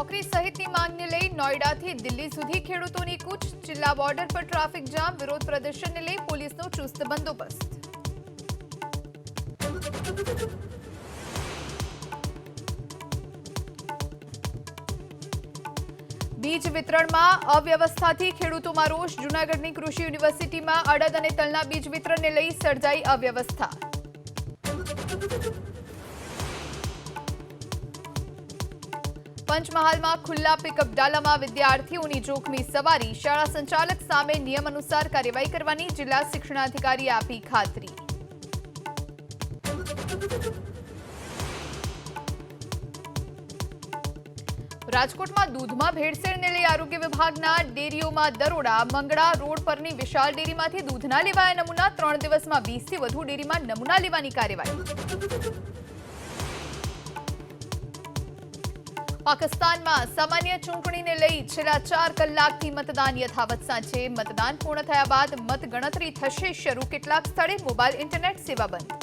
નોકરી સહિતની માંગને લઈ નોઈડાથી દિલ્હી સુધી ખેડૂતોની કૂચ, જિલ્લા બોર્ડર પર ટ્રાફિક જામ, વિરોધ પ્રદર્શનને લઈ પોલીસનો ચુસ્ત બંદોબસ્ત. બીજ વિતરણમાં અવ્યવસ્થાથી ખેડૂતોમાં રોષ, જૂનાગઢની કૃષિ યુનિવર્સિટીમાં અડદ અને તલના બીજ વિતરણને લઈ સર્જાઈ અવ્યવસ્થા. પંચમહાલમાં ખુલ્લા પિકઅપ ડાલામાં વિદ્યાર્થીઓની જોખમી સવારી શાળા સંચાલક સામે નિયમ અનુસાર કાર્યવાહી કરવાની જિલ્લા શિક્ષણાધિકારીએ આપી ખાતરી. રાજકોટમાં દૂધમાં ભેળસેળને લઈ આરોગ્ય વિભાગના ડેરીઓમાં દરોડા, મંગળા રોડ પરની વિશાળ ડેરીમાંથી દૂધના લેવાયા નમૂના, ત્રણ દિવસમાં વીસથી વધુ ડેરીમાં નમૂના લેવાની કાર્યવાહી. પાકિસ્તાનમાં સામાન્ય ચૂંટણીને લઈ છેલ્લા ચાર કલાકથી મતદાન યથાવત સાંજે મતદાન પૂર્ણ થયા બાદ મતગણતરી થશે શરૂ. કેટલાક સ્થળે મોબાઈલ ઇન્ટરનેટ સેવા બંધ.